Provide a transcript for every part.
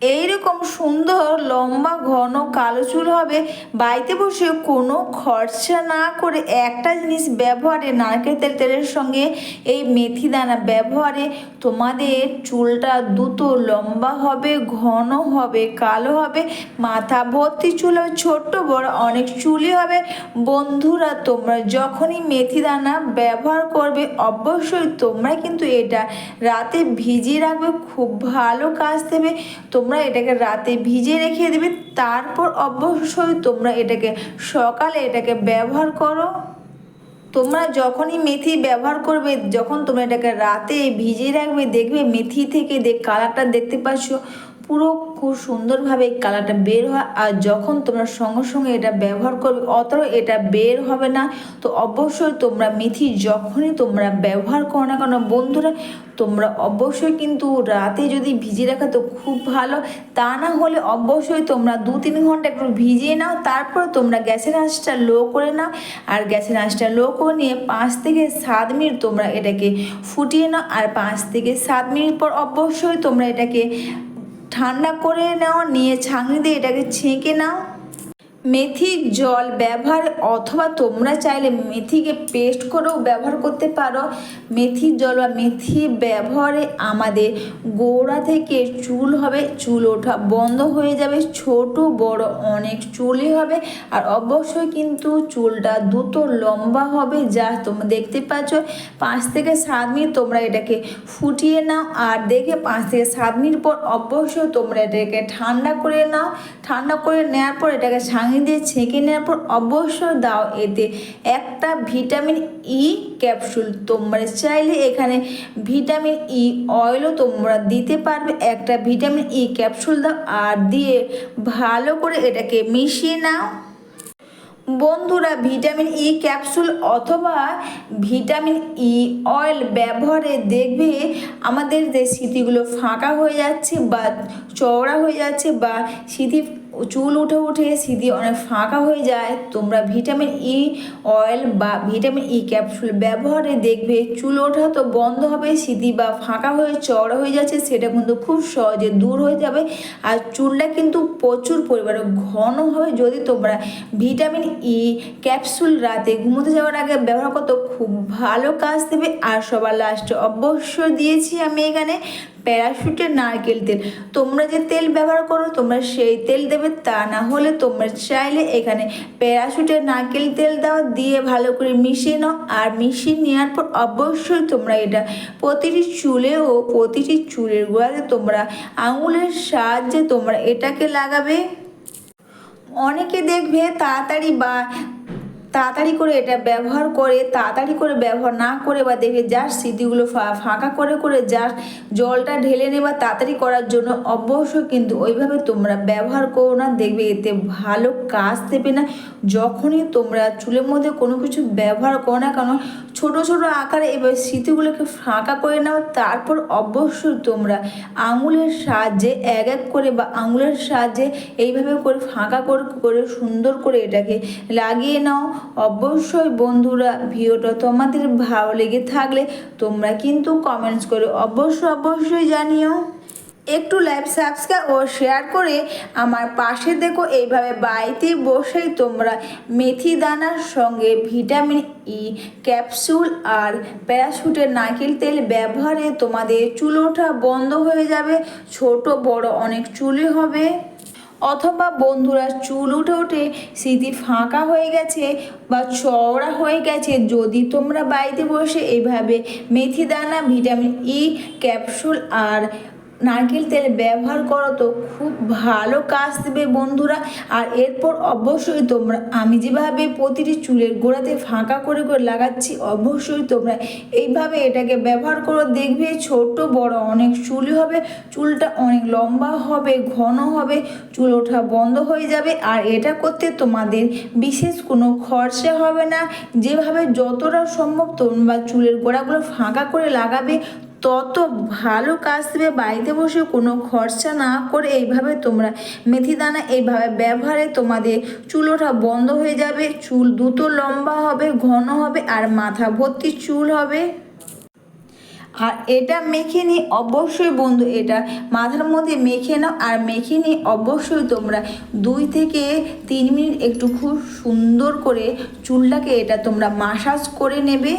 এইরকম সুন্দর, লম্বা, ঘন, কালো চুল হবে। বাড়িতে বসে কোনো খরচা না করে একটা জিনিস ব্যবহারে, নারকেল তেল, তেলের সঙ্গে এই মেথি দানা ব্যবহারে তোমাদের চুলটা দ্রুত লম্বা হবে, ঘন হবে, কালো হবে। মাথা ভর্তি চুল হবে, ছোট্ট, বড় অনেক চুলই হবে। বন্ধুরা, তোমরা যখনই মেথি দানা ব্যবহার করবে, অবশ্যই তোমরা কিন্তু এটা রাতে ভিজিয়ে রাখবে, খুব ভালো কাজ দেবে। তোমরা এটাকে রাতে ভিজিয়ে রেখে দেবে, তারপর অবশ্যই তোমরা এটাকে সকালে এটাকে ব্যবহার করো। তোমরা যখনই মেথি ব্যবহার করবে, যখন তোমরা এটাকে রাতে ভিজিয়ে রাখবে, দেখবে মেথি থেকে দেখ কালারটা দেখতে পাচ্ছ পুরো খুব সুন্দরভাবে কালারটা বের হয় আর যখন তোমরা সঙ্গে সঙ্গে এটা ব্যবহার করবে অত এটা বের হবে না। তো অবশ্যই তোমরা মেথি, যখনই তোমরা ব্যবহার করো না কেন বন্ধুরা, তোমরা অবশ্যই কিন্তু রাতে যদি ভিজিয়ে রাখা তো খুব ভালো। তা না হলে অবশ্যই তোমরা দু তিন ঘণ্টা একটু ভিজিয়ে নাও, তারপর তোমরা গ্যাসের আঁচটা লো করে নাও। আর গ্যাসের আঁচটা লো করে নিয়ে পাঁচ থেকে সাত মিনিট তোমরা এটাকে ফুটিয়ে নাও। আর পাঁচ থেকে সাত মিনিট পর অবশ্যই তোমরা এটাকে ঠান্ডা করে নাও নিয়ে ছাঁকনি দিয়ে এটাকে ছেঁকে নাও। মেথির জল ব্যবহার অথবা তোমরা চাইলে মেথিকে পেস্ট করেও ব্যবহার করতে পারো। মেথির জল বা মেথি ব্যবহারে আমাদের গোড়া থেকে চুল হবে, চুল ওঠা বন্ধ হয়ে যাবে, ছোট, বড় অনেক চুলই হবে। আর অবশ্যই কিন্তু চুলটা দ্রুত লম্বা হবে, যা তোমরা দেখতে পাচ্ছ। পাঁচ থেকে সাত মিনিট তোমরা এটাকে ফুটিয়ে নাও। আর দেখে পাঁচ থেকে সাত মিনিট পর অবশ্যই তোমরা এটাকে ঠান্ডা করে নাও। ঠান্ডা করে নেওয়ার পর এটাকে ছাঁকি দিয়ে ছেঁকে নেওয়ার পর অবশ্যই দাও এতে একটা ভিটামিন ই ক্যাপসুল। তোমরা চাইলে এখানে ভিটামিন ই অয়েলও তোমরা দিতে পারবে। একটা ভিটামিন ই ক্যাপসুল দাও আর দিয়ে ভালো করে এটাকে মিশিয়ে নাও। বন্ধুরা, ভিটামিন ই ক্যাপসুল অথবা ভিটামিন ই অয়েল ব্যবহারে দেখবে আমাদের যে স্মৃতিগুলো ফাঁকা হয়ে যাচ্ছে বা চওড়া হয়ে যাচ্ছে বা স্মৃতি চুল উঠে উঠে স্মৃতি অনেক ফাঁকা হয়ে যায়, তোমরা ভিটামিন ই অয়েল বা ভিটামিন ই ক্যাপসুল ব্যবহারে দেখবে চুল ওঠা তো বন্ধ হবে স্মৃতি বা ফাঁকা হয়ে চওড়া হয়ে যাচ্ছে, সেটা কিন্তু খুব সহজে দূর হয়ে যাবে। আর চুলটা কিন্তু প্রচুর পরিমাণে ঘন হবে, যদি তোমরা ভিটামিন ই ক্যাপসুল রাতে ঘুমোতে যাওয়ার আগে ব্যবহার করতো খুব ভালো কাজ দেবে। আর সবার লাস্টে অবশ্যই দিয়েছি আমি এখানে। প্যারাশুটের নারকেল তেল। তোমরা যে তেল ব্যবহার করো, তোমরা সেই তেল দেবে। তা না হলে তোমরা চাইলে এখানে প্যারাশুটের নারকেল তেল দাও দিয়ে ভালো করে মিশিয়ে নাও। আর মিশিয়ে নেওয়ার পর অবশ্যই তোমরা এটা প্রতিটি চুলে ও প্রতিটি চুলের গোড়াতে তোমরা আঙুলের সাহায্যে তোমরা এটাকে লাগাবে। অনেকে দেখবে তাড়াতাড়ি বা তাড়াতাড়ি করে এটা ব্যবহার করে, তাড়াতাড়ি করে ব্যবহার না করে বা দেখে যার স্মৃতিগুলো ফাঁকা করে করে যার জলটা ঢেলে নেবা তাড়াতাড়ি করার জন্য অবশ্যই কিন্তু ওইভাবে তোমরা ব্যবহার করো না। দেখবে এতে ভালো কাজ দেবে না। যখনই তোমরা চুলের মধ্যে কোনো কিছু ব্যবহার করো না কেন, ছোটো ছোটো আকারে এবার স্মৃতিগুলোকে ফাঁকা করে নাও। তারপর অবশ্যই তোমরা আঙুলের সাহায্যে এক এক করে বা আঙুলের সাহায্যে এইভাবে করে ফাঁকা করে সুন্দর করে এটাকে লাগিয়ে নাও। অবশ্যই বন্ধুরা ভিডিওটা তোমাদের ভালো লেগে থাকলে তোমরা কিন্তু কমেন্টস করে অবশ্যই অবশ্যই জানিও। একটু লাইভ সাবস্ক্রাইব ও শেয়ার করে আমার পাশে দেখো, এইভাবে বাড়িতে বসেই তোমরা মেথি দানার সঙ্গে ভিটামিন ই ক্যাপসুল আর প্যারাশুটের নারকেল তেল ব্যবহারে তোমাদের চুল ওঠা বন্ধ হয়ে যাবে, ছোট বড় অনেক চুলই হবে। অথবা বন্ধুরা চুল উঠে উঠে স্মৃতি ফাঁকা হয়ে গেছে বা চওড়া হয়ে গেছে, যদি তোমরা বাড়িতে বসে এভাবে মেথি দানা, ভিটামিন ই ক্যাপসুল আর নারকেল তেল ব্যবহার করো তো, খুব ভালো কাজ দেবে বন্ধুরা। আর এরপর অবশ্যই তোমরা, আমি যেভাবে প্রতিটি চুলের গোড়াতে ফাঁকা করে করে লাগাচ্ছি, অবশ্যই তোমরা এইভাবে এটাকে ব্যবহার করো। দেখবে ছোট বড় অনেক চুলই হবে, চুলটা অনেক লম্বা হবে, ঘন হবে, চুল ওঠা বন্ধ হয়ে যাবে। আর এটা করতে তোমাদের বিশেষ কোনো খরচা হবে না। যেভাবে যতটা সম্ভব তোমরা চুলের গোড়াগুলো ফাঁকা করে লাগাবে তত ভালো কাজ দেবে, বাড়িতে বসে কোনো খরচা না করে এইভাবে তোমরা মেথি দানা এইভাবে ব্যবহারে তোমাদের চুল ওঠা বন্ধ হয়ে যাবে, চুল দ্রুত লম্বা হবে, ঘন হবে আর মাথা ভর্তি চুল হবে। আর এটা মেখে নিয়ে অবশ্যই বন্ধু, এটা মাথার মধ্যে মেখে নাও আর মেখে নিয়ে অবশ্যই তোমরা দুই থেকে তিন মিনিট একটু খুব সুন্দর করে চুলটাকে এটা তোমরা মাসাজ করে নেবে।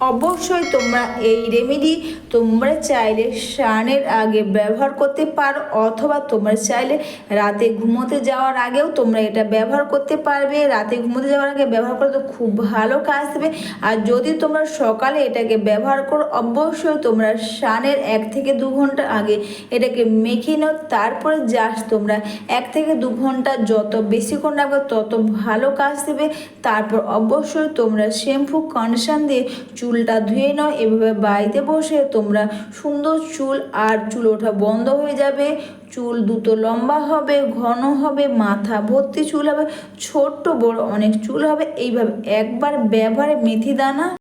অবশ্যই তোমরা এই রেমেডি তোমরা চাইলে স্নানের আগে ব্যবহার করতে পারো, অথবা তোমরা চাইলে রাতে ঘুমোতে যাওয়ার আগেও তোমরা এটা ব্যবহার করতে পারবে। রাতে ঘুমোতে যাওয়ার আগে ব্যবহার করলে তো খুব ভালো কাজ দেবে। আর যদি তোমরা সকালে এটাকে ব্যবহার করো, অবশ্যই তোমরা স্নানের এক থেকে দু ঘণ্টা আগে এটাকে মেখে নাও। তারপরে জাস্ট তোমরা এক থেকে দু ঘণ্টা যত বেশিক্ষণ রাখবে, তত ভালো কাজ দেবে। তারপর অবশ্যই তোমরা শ্যাম্পু কন্ডিশন দিয়ে চুলটা ধুয়ে নাও, এভাবে বাড়িতে বসে তোমরা সুন্দর চুল আর চুল ওঠা বন্ধ হয়ে যাবে। চুল দুটো লম্বা হবে, ঘন হবে, মাথা ভর্তি চুল হবে, ছোট্ট বড় অনেক চুল হবে। এইভাবে একবার ব্যবহারে মেথি দানা